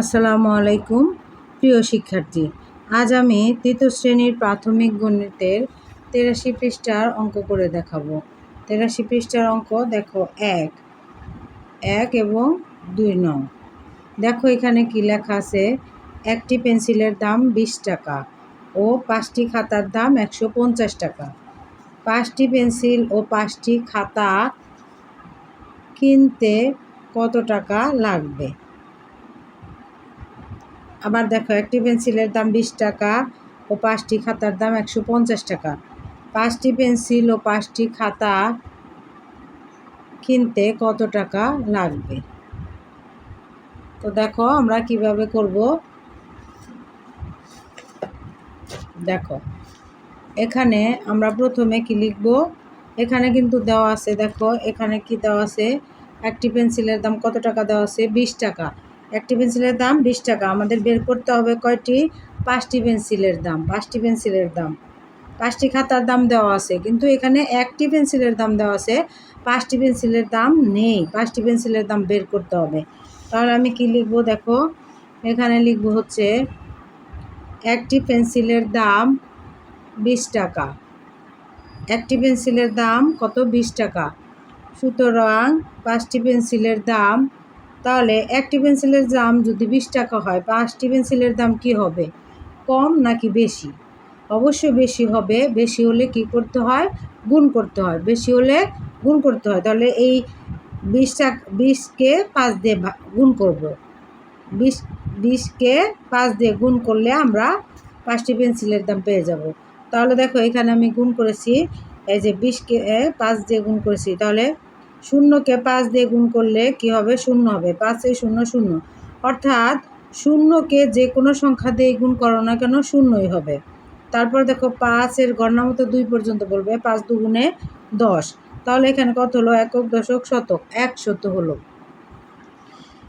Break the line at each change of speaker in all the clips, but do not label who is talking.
আসসালামু আলাইকুম, প্রিয় শিক্ষার্থী। আজ আমি তৃতীয় শ্রেণির প্রাথমিক গণিতের তেরাশি পৃষ্ঠার অঙ্ক করে দেখাবো। তেরাশি পৃষ্ঠার অঙ্ক দেখো এক এক এবং দুই নং। দেখো এখানে কি লেখা আছে, একটি পেন্সিলের দাম বিশ টাকা ও পাঁচটি খাতার দাম একশো পঞ্চাশ টাকা। পাঁচটি পেন্সিল ও পাঁচটি খাতা কিনতে কত টাকা লাগবে? আবার দেখো, একটি পেন্সিলের দাম বিশ টাকা ও পাঁচটি খাতার দাম একশো পঞ্চাশ টাকা। পাঁচটি পেন্সিল ও পাঁচটি খাতা কিনতে কত টাকা লাগবে? তো দেখো, আমরা কীভাবে করব? দেখো, এখানে আমরা প্রথমে কি লিখব? এখানে কিন্তু দেওয়া আছে, দেখো, এখানে কি দেওয়া আছে? একটি পেন্সিলের দাম কত টাকা? দেওয়া আছে বিশ টাকা। একটি পেন্সিলের দাম বিশ টাকা। আমাদের বের করতে হবে কয়টি? পাঁচটি পেন্সিলের দাম, পাঁচটি পেন্সিলের দাম। পাঁচটি খাতার দাম দেওয়া আছে, কিন্তু এখানে একটি পেন্সিলের দাম দেওয়া আছে। পাঁচটি পেন্সিলের দাম নেই, পাঁচটি পেন্সিলের দাম বের করতে হবে। তাহলে আমি কি লিখব? দেখো, এখানে লিখব হচ্ছে, একটি পেন্সিলের দাম বিশ টাকা। একটি পেন্সিলের দাম কত? বিশ টাকা। সুতরাং পাঁচটি পেন্সিলের দাম তাহলে একটি পেন্সিলের দাম যদি বিশ টাকা হয় পাঁচটি পেন্সিলের দাম কি হবে? কম নাকি বেশি? অবশ্যই বেশি হবে। বেশি হলে কি করতে হয়? গুণ করতে হয়। বেশি হলে গুণ করতে হয়। তাহলে এই বিশ টাকা বিশকে পাঁচ দিয়ে গুণ করব। বিশ বিশকে পাঁচ দিয়ে গুণ করলে আমরা পাঁচটি পেন্সিলের দাম পেয়ে যাব। তাহলে দেখো এখানে আমি গুণ করেছি। এই যে বিশকে পাঁচ দিয়ে গুণ করেছি। তাহলে শূন্যকে পাঁচ দিয়ে গুণ করলে কি হবে? শূন্য হবে। পাঁচে শূন্য শূন্য। অর্থাৎ শূন্যকে যে কোনো সংখ্যা দিয়ে গুণ করো না কেন শূন্যই হবে। তারপর দেখো পাঁচের গণনা মতো দুই পর্যন্ত বলবে। পাঁচ দুগুণে দশ। তাহলে এখানে কত হলো? একক, দশক, শতক। এক শত হলো।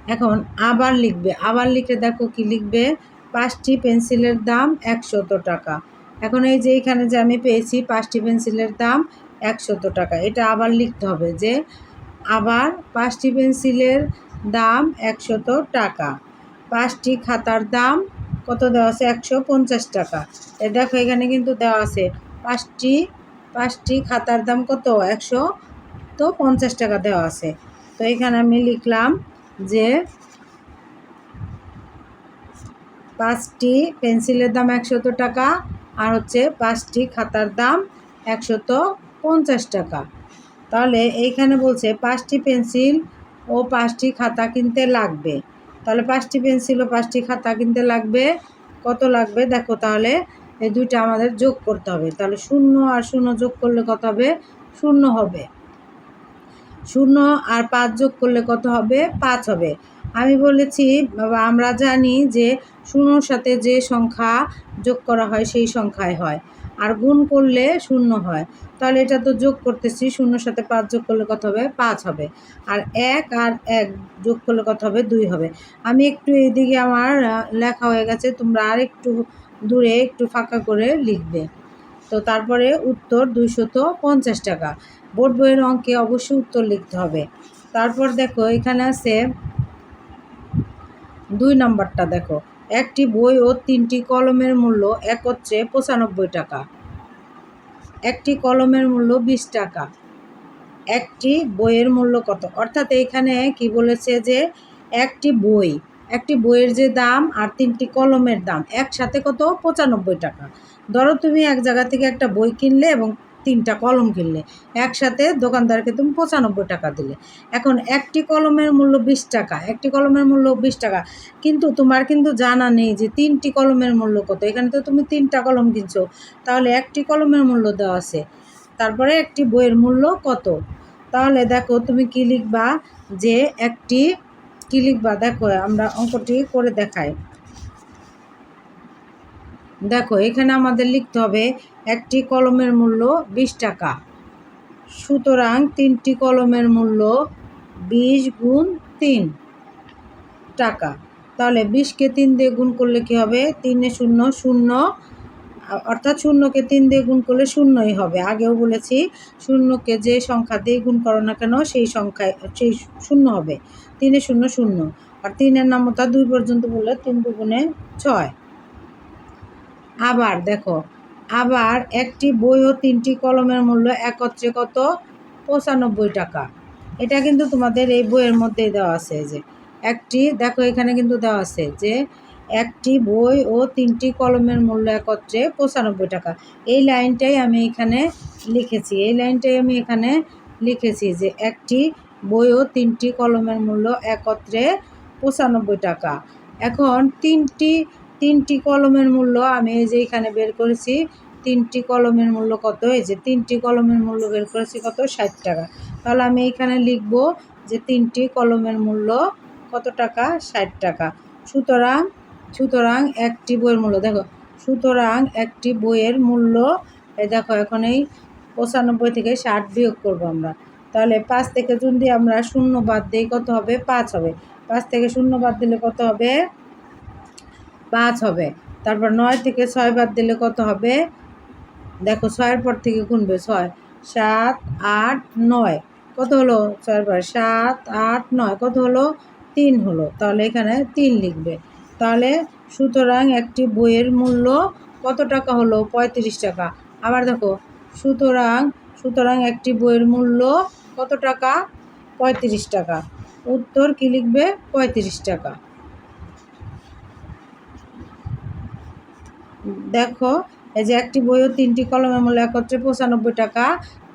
এখন আবার লিখবে। আবার লিখে দেখো কি লিখবে? পাঁচটি পেন্সিলের দাম একশত টাকা। এখন এই যে এখানে যে আমি পেয়েছি পাঁচটি পেন্সিলের দাম একশত টাকা। এটা আবার লিখতে হবে যে, আবার পাঁচটি পেন্সিলের দাম একশত টাকা। পাঁচটি খাতার দাম কত দেওয়া আছে? একশো পঞ্চাশ টাকা। এ দেখো এখানে কিন্তু দেওয়া আছে, পাঁচটি পাঁচটি খাতার দাম কত? একশো তো পঞ্চাশ টাকা দেওয়া আছে। তো এখানে আমি লিখলাম যে, পাঁচটি পেন্সিলের দাম একশত টাকা আর হচ্ছে পাঁচটি খাতার দাম একশত পঞ্চাশ টাকা। তাহলে এইখানে বলছে পাঁচটি পেন্সিল ও পাঁচটি খাতা কিনতে লাগবে। তাহলে পাঁচটি পেন্সিল ও পাঁচটি খাতা কিনতে লাগবে। কত লাগবে? দেখো তাহলে এই দুইটা আমাদের যোগ করতে হবে। তাহলে শূন্য আর শূন্য যোগ করলে কত হবে? শূন্য হবে। শূন্য আর পাঁচ যোগ করলে কত হবে? পাঁচ হবে। আমি বলেছি আমরা জানি যে শূন্যর সাথে যে সংখ্যা যোগ করা হয় সেই সংখ্যায় হয়। আর গুণ করলে শূন্য হয়। তাহলে এটা তো যোগ করতেছি, শূন্যর সাথে পাঁচ যোগ করলে কত হবে? পাঁচ হবে। আর এক আর এক যোগ করলে কত হবে? দুই হবে। আমি একটু এইদিকে আমার লেখা হয়ে গেছে, তোমরা আর একটু দূরে একটু ফাঁকা করে লিখবে। তো তারপরে উত্তর দুইশত পঞ্চাশ টাকা। বোর্ড বইয়ের অঙ্কে অবশ্যই উত্তর লিখতে হবে। তারপর দেখো, এখানে আছে দুই নম্বরটা, দেখো। একটি বই ও তিনটি কলমের মূল্য এক হচ্ছে পঁচানব্বই টাকা। একটি কলমের মূল্য বিশ টাকা। একটি বইয়ের মূল্য কত? অর্থাৎ এইখানে কি বলেছে যে একটি বই, একটি বইয়ের যে দাম আর তিনটি কলমের দাম একসাথে কত? পঁচানব্বই টাকা। ধরো তুমি এক জায়গা থেকে একটা বই কিনলে এবং তিনটা কলম কিনলে, একসাথে দোকানদারকে তুমি পঁচানব্বই টাকা দিলে। এখন একটি কলমের মূল্য বিশ টাকা, একটি কলমের মূল্য বিশ টাকা, কিন্তু তোমার কিন্তু জানা নেই যে তিনটি কলমের মূল্য কত। এখানে তো তুমি তিনটা কলম কিনছো, তাহলে একটি কলমের মূল্য দেওয়া আছে। তারপরে একটি বইয়ের মূল্য কত? তাহলে দেখো তুমি কী লিখবা? যে একটি, কী লিখবা? দেখো আমরা অঙ্কটি করে দেখাই। দেখো, এখানে আমাদের লিখতে হবে একটি কলমের মূল্য বিশ টাকা। সুতরাং তিনটি কলমের মূল্য বিশ গুণ তিন টাকা। তাহলে বিশকে তিন দিয়ে গুণ করলে কী হবে? তিনে শূন্য শূন্য, অর্থাৎ শূন্যকে তিন দিয়ে গুণ করলে শূন্যই হবে। আগেও বলেছি, শূন্যকে যে সংখ্যা দিয়ে গুণ করো না কেন, সেই সংখ্যায়, সেই শূন্য হবে। তিনে শূন্য শূন্য। আর তিনের নামতা দুই পর্যন্ত বললে তিন দুগুণে ছয়। আবার দেখো, আবার একটি বই ও তিনটি কলমের মূল্য একত্রে কত? পঁচানব্বই টাকা। এটা কিন্তু তোমাদের এই বইয়ের মধ্যেই দেওয়া আছে যে, একটি, দেখো এখানে কিন্তু দেওয়া আছে যে, একটি বই ও তিনটি কলমের মূল্য একত্রে পঁচানব্বই টাকা। এই লাইনটাই আমি এখানে লিখেছি। এই লাইনটাই আমি এখানে লিখেছি যে, একটি বই ও তিনটি কলমের মূল্য একত্রে পঁচানব্বই টাকা। এখন তিনটি তিনটি কলমের মূল্য আমি এই যে এখানে বের করেছি, তিনটি কলমের মূল্য কত? যে তিনটি কলমের মূল্য বের করেছি কত? ষাট টাকা। তাহলে আমি এখানে লিখব যে তিনটি কলমের মূল্য কত টাকা? ষাট টাকা। সুতরাং সুতরাং একটি বইয়ের মূল্য, দেখো, সুতরাং একটি বইয়ের মূল্য, এই দেখো, এখন এই পঁচানব্বই থেকে ষাট বিয়োগ করব আমরা। তাহলে পাঁচ থেকে যদি আমরা শূন্য বাদ দিই, কত হবে? পাঁচ হবে। পাঁচ থেকে শূন্য বাদ দিলে কত হবে? পাঁচ হবে। তারপর নয় থেকে ছয় বাদ দিলে কত হবে? দেখো ছয়ের পর থেকে গুনবে ছয়। সাত, আট, নয়। কত হলো? ছয়ের পর সাত, আট, নয়। কত হলো? তিন হলো। তাহলে এখানে তিন লিখবে। তাহলে সুতরাং একটি বইয়ের মূল্য কত টাকা হলো? পঁয়ত্রিশ টাকা। আবার দেখো, সুতরাং সুতরাং একটি বইয়ের মূল্য কত টাকা? পঁয়ত্রিশ টাকা। উত্তর কী লিখবে? পঁয়ত্রিশ টাকা। দেখো, এই যে একটি বই ও তিনটি কলমের মূল্য একত্রে পঁচানব্বই টাকা,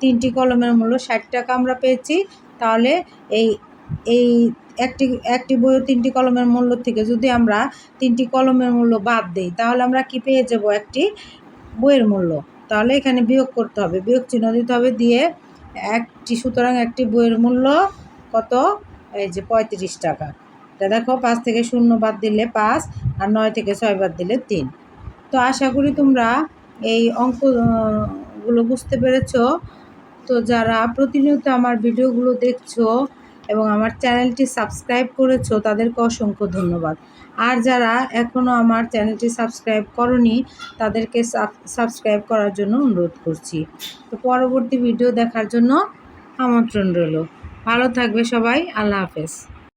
তিনটি কলমের মূল্য ষাট টাকা আমরা পেয়েছি। তাহলে এই এই একটি একটি বই ও তিনটি কলমের মূল্য থেকে যদি আমরা তিনটি কলমের মূল্য বাদ দিই, তাহলে আমরা কি পেয়ে যাব একটি বইয়ের মূল্য? তাহলে এখানে বিয়োগ করতে হবে। বিয়োগ চিহ্ন দিতে হবে দিয়ে একটি, সুতরাং একটি বইয়ের মূল্য কত? এই যে পঁয়ত্রিশ টাকা। এটা দেখো, পাঁচ থেকে শূন্য বাদ দিলে পাঁচ আর নয় থেকে ছয় বাদ দিলে তিন। তো আশা করি তোমরা এই অঙ্কগুলো বুঝতে পেরেছ। তো যারা প্রতিনিয়ত আমার ভিডিওগুলো দেখছ এবং আমার চ্যানেলটি সাবস্ক্রাইব করেছ, তাদেরকে অসংখ্য ধন্যবাদ। আর যারা এখনও আমার চ্যানেলটি সাবস্ক্রাইব করনি, তাদেরকে সাবস্ক্রাইব করার জন্য অনুরোধ করছি। তো পরবর্তী ভিডিও দেখার জন্য আমন্ত্রণ রইল। ভালো থাকবে সবাই, আল্লাহ হাফেজ।